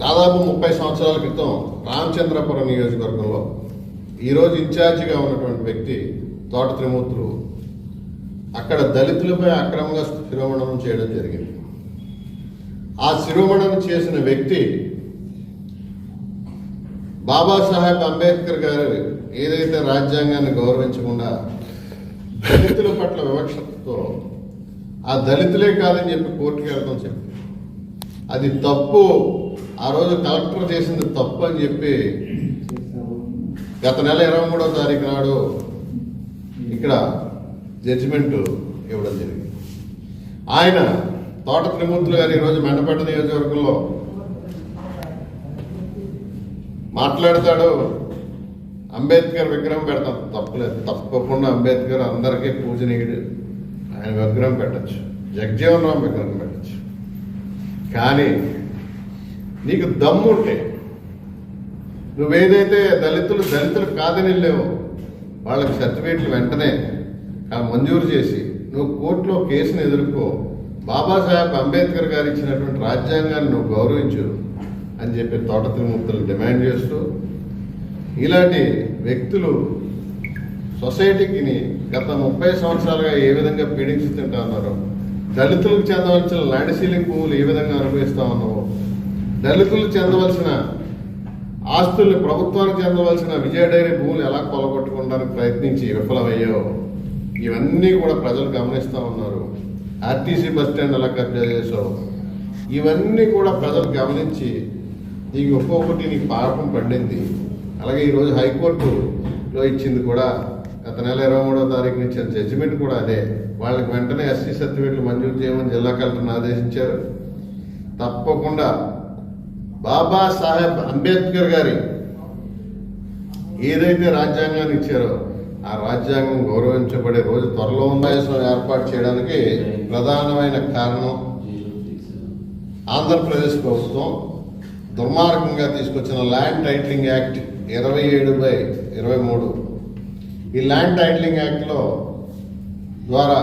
దాదాపు ముప్పై సంవత్సరాల క్రితం రామచంద్రపురం నియోజకవర్గంలో ఈరోజు ఇన్ఛార్జిగా ఉన్నటువంటి వ్యక్తి తోట త్రిమూర్తులు అక్కడ దళితులపై అక్రమంగా శిరోమణనం చేయడం జరిగింది. ఆ శిరోమణనం చేసిన వ్యక్తి బాబాసాహెబ్ అంబేద్కర్ గారు ఏదైతే రాజ్యాంగాన్ని గౌరవించకుండా దళితుల పట్ల వివక్షతో ఆ దళితులే కాదని చెప్పి కోర్టుకి వెళ్తాం చెప్పి అది తప్పు ఆ రోజు కలెక్టర్ చేసింది తప్పు అని చెప్పి గత నెల ఇరవై మూడో తారీఖు నాడు ఇక్కడ జడ్జిమెంట్ ఇవ్వడం జరిగింది. ఆయన తోట త్రిమూర్తులు గారు ఈరోజు మెండపేట నియోజకవర్గంలో మాట్లాడతాడు. అంబేద్కర్ విగ్రహం పెడతాం. తప్పలేదు తప్పకుండా అంబేద్కర్ అందరికీ పూజనీయుడు. ఆయన విగ్రహం పెట్టచ్చు. జగజీవన్ రామ్ విగ్రహం పెట్టచ్చు. కానీ నీకు దమ్ముంటే నువ్వేదైతే దళితులు దళితులు కాదని వెళ్ళావో వాళ్ళకి సర్టిఫికేట్లు వెంటనే మంజూరు చేసి నువ్వు కోర్టులో కేసును ఎదుర్కో. బాబాసాహెబ్ అంబేద్కర్ గారు ఇచ్చినటువంటి రాజ్యాంగాన్ని నువ్వు గౌరవించు అని చెప్పి తోట తిరుమూర్తులు డిమాండ్ చేస్తూ ఇలాంటి వ్యక్తులు సొసైటీకి గత ముప్పై సంవత్సరాలుగా ఏ విధంగా పీడించుతుంటా ఉన్నారో దళితులకు చెందవలసిన ల్యాండ్ సీలింగ్ భూములు ఏ విధంగా అనుభవిస్తా ఉన్నావో దళితులు చెందవలసిన ఆస్తుల్ని ప్రభుత్వానికి చెందవలసిన విజయ డైరీ భూములు ఎలా కొలగొట్టుకోవడానికి ప్రయత్నించి విఫలమయ్యో ఇవన్నీ కూడా ప్రజలు గమనిస్తూ ఉన్నారు. ఆర్టీసీ బస్ స్టాండ్ ఎలా కబ్జా చేసావు ఇవన్నీ కూడా ప్రజలు గమనించి నీకు ఒక్కొక్కటి నీకు పాపం పండింది. అలాగే ఈరోజు హైకోర్టులో ఇచ్చింది కూడా గత నెల ఇరవై మూడో తారీఖు నుంచి జడ్జిమెంట్ కూడా అదే. వాళ్ళకి వెంటనే ఎస్సీ సర్టిఫికెట్లు మంజూరు చేయమని జిల్లా కలెక్టర్ని ఆదేశించారు. తప్పకుండా బాబా సాహెబ్ అంబేద్కర్ గారి ఏదైతే రాజ్యాంగాన్ని ఇచ్చారో ఆ రాజ్యాంగం గౌరవించబడే రోజు త్వరలో సమావేశం ఏర్పాటు చేయడానికి ప్రధానమైన కారణం ఆంధ్రప్రదేశ్ ప్రభుత్వం దుర్మార్గంగా తీసుకొచ్చిన ల్యాండ్ టైటిలింగ్ యాక్ట్ ఇరవై ఏడు బై ఇరవై మూడు. ఈ ల్యాండ్ టైటిలింగ్ యాక్ట్లో ద్వారా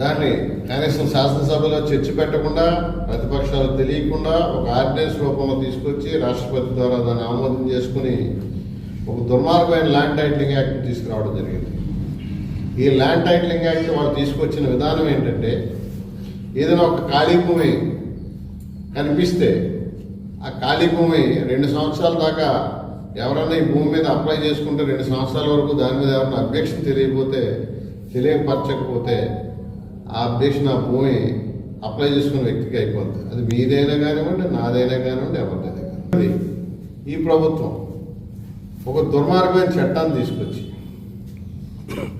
దాన్ని కనీసం శాసనసభలో చర్చ పెట్టకుండా ప్రతిపక్షాలు తెలియకుండా ఒక ఆర్డినెన్స్ రూపంలో తీసుకొచ్చి రాష్ట్రపతి ద్వారా దాన్ని ఆమోదం చేసుకుని ఒక దుర్మార్గమైన ల్యాండ్ టైటిలింగ్ యాక్ట్ తీసుకురావడం జరిగింది. ఈ ల్యాండ్ టైటిలింగ్ యాక్ట్ వాళ్ళు తీసుకొచ్చిన విధానం ఏంటంటే ఏదైనా ఒక ఖాళీ భూమి కనిపిస్తే ఆ ఖాళీ భూమి రెండు సంవత్సరాల దాకా ఎవరైనా ఈ భూమి మీద అప్లై చేసుకుంటే రెండు సంవత్సరాల వరకు దాని మీద ఎవరైనా అబ్జెక్షన్ తెలియకపోతే తెలియపరచకపోతే ఆ అప్డేషన్ ఆ భూమి అప్లై చేసుకున్న వ్యక్తికి అయిపోతుంది అది మీదైనా కానివ్వండి నాదైనా కానివ్వండి ఎవరిదైనా కానివ్వండి. ఈ ప్రభుత్వం ఒక దుర్మార్గమైన చట్టాన్ని తీసుకొచ్చి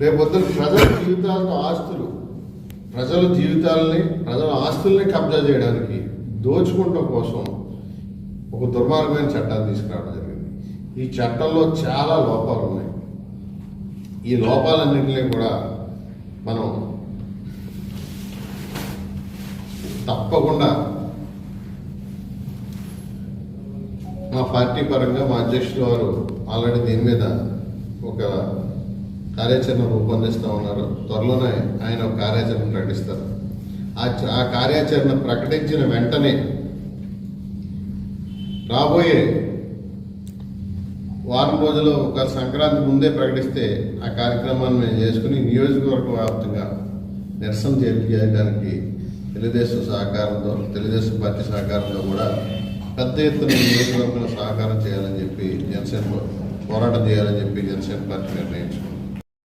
రేపొద్దున ప్రజల జీవితాలతో ఆస్తులు ప్రజల జీవితాలని ప్రజల ఆస్తుల్ని కబ్జా చేయడానికి దోచుకుంటం కోసం ఒక దుర్మార్గమైన చట్టాన్ని తీసుకురావడం జరిగింది. ఈ చట్టంలో చాలా లోపాలు ఉన్నాయి. ఈ లోపాలన్నింటినీ కూడా మనం తప్పకుండా. మా పార్టీ పరంగా మా అధ్యక్షుల వారు ఆల్రెడీ దీని మీద ఒక కార్యాచరణ రూపొందిస్తూ ఉన్నారు. త్వరలోనే ఆయన ఒక కార్యాచరణ ప్రకటిస్తారు. ఆ ఆ కార్యాచరణ ప్రకటించిన వెంటనే రాబోయే వారం రోజులు ఒక సంక్రాంతి ముందే ప్రకటిస్తే ఆ కార్యక్రమాన్ని మేము చేసుకుని నియోజకవర్గ వ్యాప్తంగా నిరసన చేయడానికి తెలుగుదేశం సహకారంతో తెలుగుదేశం పార్టీ సహకారంతో కూడా పెద్ద ఎత్తున నియోజకవర్గంలో సహకారం చేయాలని చెప్పి జనసేన పోరాటం చేయాలని చెప్పి జనసేన పార్టీ నిర్ణయించుకుంది